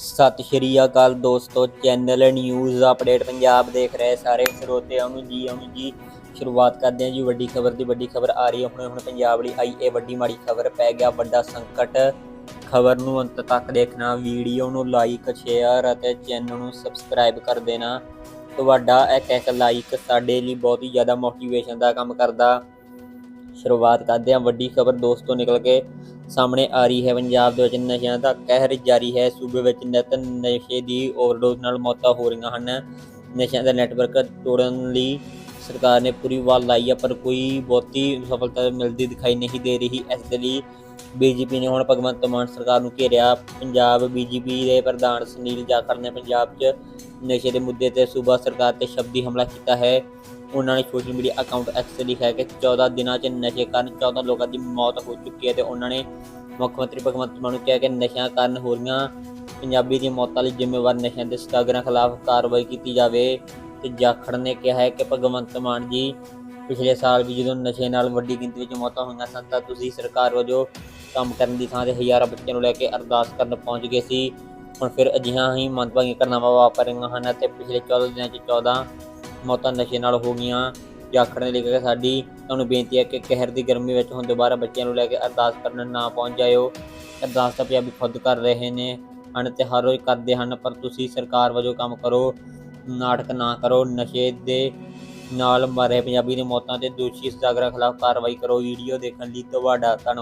ਸਤਿ ਸ਼੍ਰੀ ਅਕਾਲ ਦੋਸਤੋ channel news update Punjab ਦੇਖ ਰਹੇ ਸਾਰੇ ਸਰੋਤਿਆਂ ਨੂੰ ਜੀ ਆਉਣ ਜੀ। ਸ਼ੁਰੂਆਤ ਕਰਦੇ ਹਾਂ ਜੀ, ਵੱਡੀ ਖਬਰ ਦੀ, ਵੱਡੀ ਖਬਰ ਆ ਰਹੀ ਹੈ। ਹੁਣ ਹੁਣ ਪੰਜਾਬ ਲਈ ਆਈ ਇਹ ਵੱਡੀ ਮਾੜੀ ਖਬਰ ਪੈ ਗਿਆ, ਵੱਡਾ ਸੰਕਟ। ਖਬਰ ਨੂੰ ਅੰਤ ਤੱਕ ਦੇਖਣਾ ਵੀਡੀਓ ਨੂੰ ਲਾਈਕ ਸ਼ੇਅਰ ਅਤੇ ਚੈਨਲ ਨੂੰ ਸਬਸਕ੍ਰਾਈਬ ਕਰ ਦੇਣਾ। ਤੁਹਾਡਾ ਇੱਕ ਇੱਕ ਲਾਈਕ ਸਾਡੇ ਲਈ ਬਹੁਤ ਹੀ ਜ਼ਿਆਦਾ ਮੋਟੀਵੇਸ਼ਨ ਦਾ ਕੰਮ ਕਰਦਾ। ਸ਼ੁਰੂਆਤ ਕਰਦੇ ਹਾਂ। ਵੱਡੀ ਖਬਰ ਦੋਸਤੋ ਨਿਕਲ ਕੇ ਸਾਹਮਣੇ ਆ ਰਹੀ ਹੈ। ਪੰਜਾਬ ਦੇ ਵਿੱਚ ਨਸ਼ਿਆਂ ਦਾ ਕਹਿਰ ਜਾਰੀ ਹੈ। ਸੂਬੇ ਵਿੱਚ ਨਿਤ ਨਸ਼ੇ ਦੀ ਓਵਰਡੋਜ਼ ਨਾਲ ਮੌਤਾਂ ਹੋ ਰਹੀਆਂ ਹਨ। ਨਸ਼ਿਆਂ ਦਾ ਨੈਟਵਰਕ ਤੋੜਨ ਲਈ ਸਰਕਾਰ ਨੇ ਪੂਰੀ ਵਾਲ ਲਾਈ ਹੈ ਪਰ ਕੋਈ ਬਹੁਤੀ ਸਫਲਤਾ ਮਿਲਦੀ ਦਿਖਾਈ ਨਹੀਂ ਦੇ ਰਹੀ। ਇਸ ਦੇ ਲਈ ਬੀਜੇਪੀ ਨੇ ਹੁਣ ਭਗਵੰਤ ਮਾਨ ਸਰਕਾਰ ਨੂੰ ਘੇਰਿਆ। ਪੰਜਾਬ ਬੀਜੇਪੀ ਦੇ ਪ੍ਰਧਾਨ ਸੁਨੀਲ ਜਾਖੜ ਨੇ ਪੰਜਾਬ 'ਚ ਨਸ਼ੇ ਦੇ ਮੁੱਦੇ ਤੇ ਸੂਬਾ ਸਰਕਾਰ ਤੇ ਸ਼ਬਦੀ ਹਮਲਾ ਕੀਤਾ ਹੈ। ਉਹਨਾਂ ਨੇ ਸੋਸ਼ਲ ਮੀਡੀਆ ਅਕਾਊਂਟ ਐਕਸ ਤੇ ਲਿਖਿਆ ਕਿ 14 ਦਿਨਾਂ 'ਚ ਨਸ਼ੇ ਕਾਰਨ 14 ਲੋਕਾਂ ਦੀ ਮੌਤ ਹੋ ਚੁੱਕੀ ਹੈ ਤੇ ਉਹਨਾਂ ਨੇ ਮੁੱਖ ਮੰਤਰੀ ਭਗਵੰਤ ਮਾਨ ਨੂੰ ਕਿਹਾ ਕਿ ਨਸ਼ਿਆਂ ਕਾਰਨ ਹੋ ਰਹੀਆਂ ਪੰਜਾਬੀ ਦੀਆਂ ਮੌਤਾਂ ਲਈ ਜ਼ਿੰਮੇਵਾਰ ਨਸ਼ਿਆਂ ਦੇ ਸਤਾਗਰਾਂ ਖਿਲਾਫ ਕਾਰਵਾਈ ਕੀਤੀ ਜਾਵੇ। ਤੇ ਜਾਖੜ ਨੇ ਕਿਹਾ ਹੈ ਕਿ ਭਗਵੰਤ ਮਾਨ ਜੀ ਪਿਛਲੇ ਸਾਲ ਵੀ ਜਦੋਂ ਨਸ਼ੇ ਨਾਲ ਵੱਡੀ ਗਿਣਤੀ ਵਿੱਚ ਮੌਤਾਂ ਹੋਈਆਂ ਸਨ, ਤਾਂ ਤੁਸੀਂ ਸਰਕਾਰ ਵਜੋਂ ਕੰਮ ਕਰਨ ਦੀ ਥਾਂ ਤੇ ਹਜ਼ਾਰਾਂ ਬੱਚਿਆਂ ਨੂੰ ਲੈ ਕੇ ਅਰਦਾਸ ਕਰਨ ਪਹੁੰਚ ਗਏ ਸੀ। ਹੁਣ ਫਿਰ ਅਜਿਹਾ ਹੀ ਮੰਦਭਾਗੀਆਂ ਘਟਨਾਵਾਂ ਵਾਪਰ ਰਹੀਆਂ ਹਨ ਅਤੇ ਪਿਛਲੇ 14 ਦਿਨਾਂ 'ਚ 14 ਮੌਤਾਂ ਨਸ਼ੇ ਨਾਲ ਹੋ ਗਈਆਂ। ਜਾਖੜ ਨੇ ਲਿਖਿਆ ਕਿ ਸਾਡੀ ਤੁਹਾਨੂੰ ਬੇਨਤੀ ਹੈ ਕਿ ਕਹਿਰ ਦੀ ਗਰਮੀ ਵਿੱਚ ਹੁਣ ਦੁਬਾਰਾ ਬੱਚਿਆਂ ਨੂੰ ਲੈ ਕੇ ਅਰਦਾਸ ਕਰਨ ਨਾ ਪਹੁੰਚ ਜਾਇਓ। ਅਰਦਾਸ ਤਾਂ ਪੰਜਾਬੀ ਖੁਦ ਕਰ ਰਹੇ ਨੇ ਹਨ ਤੇ ਹਰ ਰੋਜ਼ ਕਰਦੇ ਹਨ, ਪਰ ਤੁਸੀਂ ਸਰਕਾਰ ਵਜੋਂ ਕੰਮ ਕਰੋ, ਨਾਟਕ ਨਾ ਕਰੋ, ਨਸ਼ੇ ਦੇ ਨਾਲ ਮਰੇ ਪੰਜਾਬੀ ਦੀ ਮੌਤਾਂ ਤੇ ਦੋਸ਼ੀ ਸਜ਼ਾਗਰਾਂ ਖਿਲਾਫ ਕਾਰਵਾਈ ਕਰੋ। ਵੀਡੀਓ ਦੇਖਣ ਲਈ ਤੁਹਾਡਾ ਧੰਨਵਾਦ।